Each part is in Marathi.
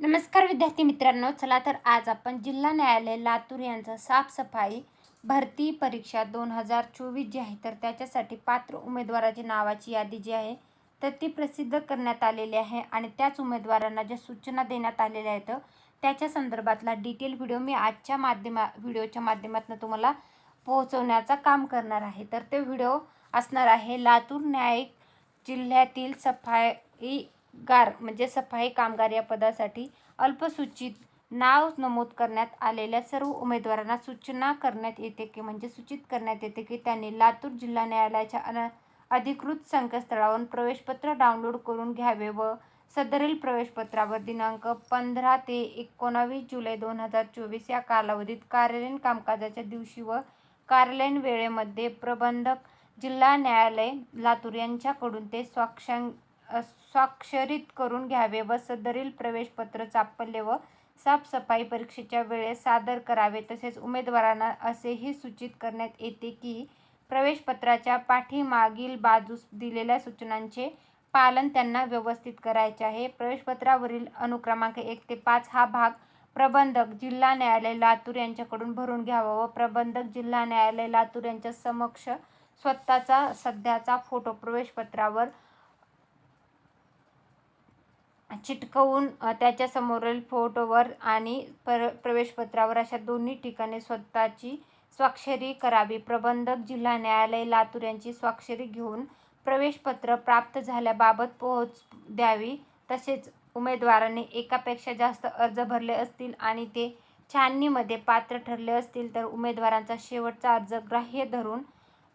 नमस्कार विद्यार्थी मित्रांनो चला तर आज आपण जिल्हा न्यायालय लातूर यांचा साफसफाई भरती परीक्षा दोन हजार चोवीस जी आहे तर त्याच्यासाठी पात्र उमेदवाराची नावाची यादी जी आहे तर ती प्रसिद्ध करण्यात आलेली आहे आणि त्याच उमेदवारांना ज्या सूचना देण्यात आलेल्या आहेत त्याच्या संदर्भातला डिटेल व्हिडिओ मी आजच्या माध्यमा व्हिडिओच्या माध्यमातून तुम्हाला पोहोचवण्याचा काम करणार आहे. तर ते व्हिडिओ असणार आहे लातूर न्यायिक जिल्ह्यातील सफाई गार म्हणजे सफाई कामगार या पदासाठी अल्पसूचित नाव नमूद करण्यात आलेल्या सर्व उमेदवारांना सूचना करण्यात येते की म्हणजे सूचित करण्यात येते की त्यांनी लातूर जिल्हा न्यायालयाच्या अन अधिकृत संकेतस्थळावरून प्रवेशपत्र डाउनलोड करून घ्यावे व सदरील प्रवेशपत्रावर दिनांक पंधरा ते एकोणावीस जुलै दोन हजार चोवीस या कालावधीत कार्यालयीन कामकाजाच्या दिवशी व कार्यालयीन वेळेमध्ये प्रबंधक जिल्हा न्यायालय लातूर यांच्याकडून ते स्वाक्षां स्वाक्षरित करून घ्यावे व सदरील प्रवेशपत्र चापल्य व साफसफाई परीक्षेच्या वेळेस सादर करावे. तसेच उमेदवारांना असेही सूचित करण्यात येते की प्रवेशपत्राच्या पाठीमागील बाजूस दिलेल्या सूचनांचे पालन त्यांना व्यवस्थित करायचे आहे. प्रवेशपत्रावरील अनुक्रमांक एक ते पाच हा भाग प्रबंधक जिल्हा न्यायालय लातूर यांच्याकडून भरून घ्यावा व प्रबंधक जिल्हा न्यायालय लातूर यांच्या समक्ष स्वतःचा सध्याचा फोटो प्रवेशपत्रावर चिटकवून त्याच्या समोरील फोटोवर आणि पर प्रवेशपत्रावर अशा दोन्ही ठिकाणी स्वतःची स्वाक्षरी करावी. प्रबंधक जिल्हा न्यायालय लातूर यांची स्वाक्षरी घेऊन प्रवेशपत्र प्राप्त झाल्याबाबत पोहोच द्यावी. तसेच उमेदवाराने एकापेक्षा जास्त अर्ज भरले असतील आणि ते छाननीमध्ये पात्र ठरले असतील तर उमेदवारांचा शेवटचा अर्ज ग्राह्य धरून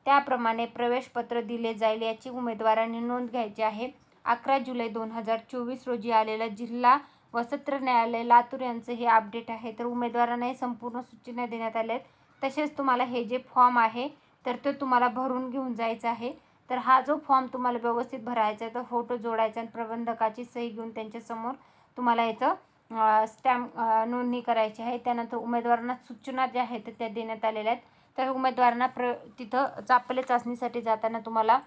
त्याप्रमाणे प्रवेशपत्र दिले जाईल याची उमेदवारांनी नोंद घ्यायची आहे. अकरा जुलै दोन हजार चोवीस रोजी आलेला जिल्हा व सत्र न्यायालय लातूर यांचं हे अपडेट आहे. तर उमेदवारांनाही संपूर्ण सूचना देण्यात आल्या आहेत. तसेच तुम्हाला हे जे फॉर्म आहे तर तो तुम्हाला भरून घेऊन जायचा आहे. तर हा जो फॉर्म तुम्हाला व्यवस्थित भरायचा आहे तो फोटो जोडायचा आणि प्रबंधकाची सही घेऊन त्यांच्यासमोर तुम्हाला याचं स्टॅम्प नोंदणी करायची आहे. त्यानंतर उमेदवारांना सूचना ज्या आहेत त्या देण्यात आलेल्या आहेत. तर उमेदवारांना प्र तिथं चापले चाचणीसाठी जाताना तुम्हाला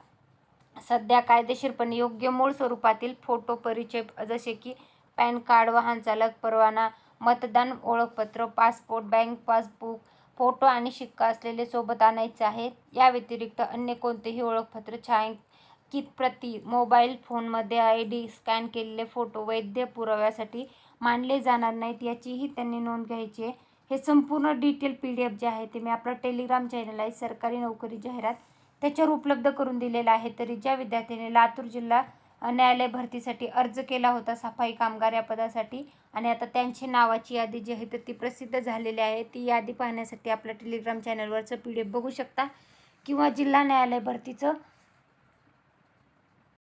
सध्या कायदेशीरपणे योग्य मूळ स्वरूपातील फोटो परिचय जसे की पॅन कार्ड वाहन चालक परवाना मतदान ओळखपत्र पासपोर्ट बँक पासबुक फोटो आणि शिक्का असलेले सोबत आणायचे आहेत. या व्यतिरिक्त अन्य कोणतेही ओळखपत्र छायांकित प्रती मोबाईल फोनमध्ये आय डी स्कॅन केलेले फोटो वैद्य पुराव्यासाठी मानले जाणार नाहीत याचीही त्यांनी नोंद घ्यायची आहे. हे संपूर्ण डिटेल पी डी एफ जे आहे ते मी आपलं टेलिग्राम चॅनल आहे. सरकारी नोकरी जाहिरात त्याच्यावर उपलब्ध करून दिलेला आहे. तरी ज्या विद्यार्थ्यांनी लातूर जिल्हा न्यायालय भरतीसाठी अर्ज केला होता सफाई कामगार या पदासाठी आणि आता त्यांची नावाची यादी जी आहे तर ती प्रसिद्ध झालेली आहे. ती यादी पाहण्यासाठी आपल्या टेलिग्राम चॅनलवरचं पी डी एफ बघू शकता किंवा जिल्हा न्यायालय भरतीचं